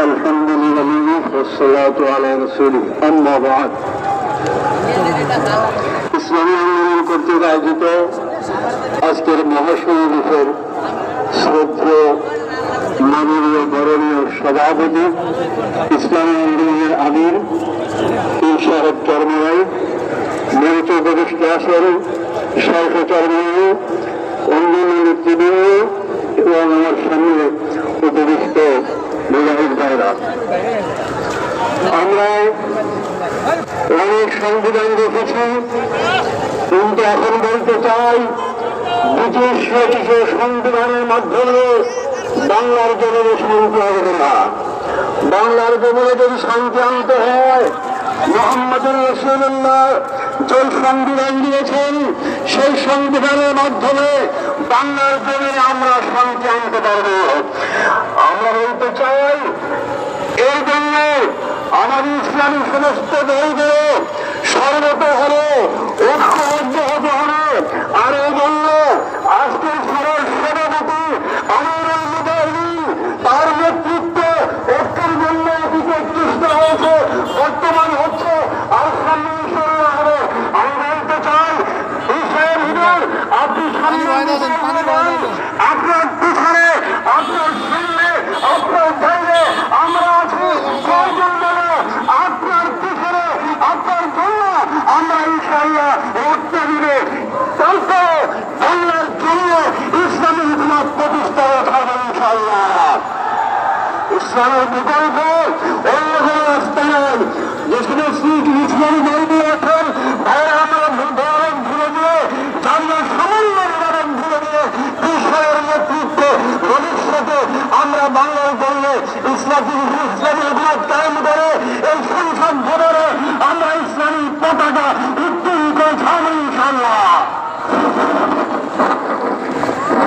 الحمد لله والصلاة على رسوله أما بعد ইসলামী আন্দোলন কর্তৃক আয়োজিত আজকের মহাসমাবেশের শ্রদ্ধেয় মাননীয় বরণীয় সভাপতি ইসলামী আন্দোলনের আমির পীর সাহেব চরমাই মঞ্চ উপদেষ্টা আসর চরমাই অন্যান্য নেতৃবৃন্দ এবং আমার সামনে উপবিষ্ট মুজাহিদ ভাইরা আমরা অনেক সংবিধান দেখেছি, কিন্তু এখন বলতে চাই, ব্রিটিশ রচিত সংবিধানের মাধ্যমে বাংলার জমিনে শান্তি হবে না। বাংলার জমিনে যদি শান্তি আনতে হয় মোহাম্মদ রসুল্লাহ যে সংবিধান দিয়েছেন, সেই সংবিধানের মাধ্যমে বাংলার জমিনে আমরা শান্তি আনতে পারব। আমরা বলতে চাই, এই জন্য আমাদের ইসলামী সমস্ত দলগুলো সর্বত ঐক্যবদ্ধ হতে হবে আর এই জন্য আজকের সরল সভাপতি আমার মুদাহিন তার নেতৃত্বে ঐক্যের জন্য অতীতে চেষ্টা হয়েছে বর্তমান হচ্ছে আর সামনে ইনশাআল্লাহ হবে আমি বলতে চাই ইসরায়েল হিদুর আপনি সামনে আপনার পিছনে, আপনার সামনে, আপনার বাইরে আমরা আছি। প্রয়োজন বলে আপনার পিছনে, আপনার জন্য আমরা ইনশাআল্লাহ রক্ত দিবে। তারপরে বাংলার জন্য ইসলামী হুকুমত প্রতিষ্ঠা ইসলামের বিকল্প অন্য কোনো রাস্তা নাই যে সমস্ত ইসলামী ইসলামী ইসলামী অভিমত কায়েম করে এই সংসদ ভবনে আমরা ইসলামী পতাকা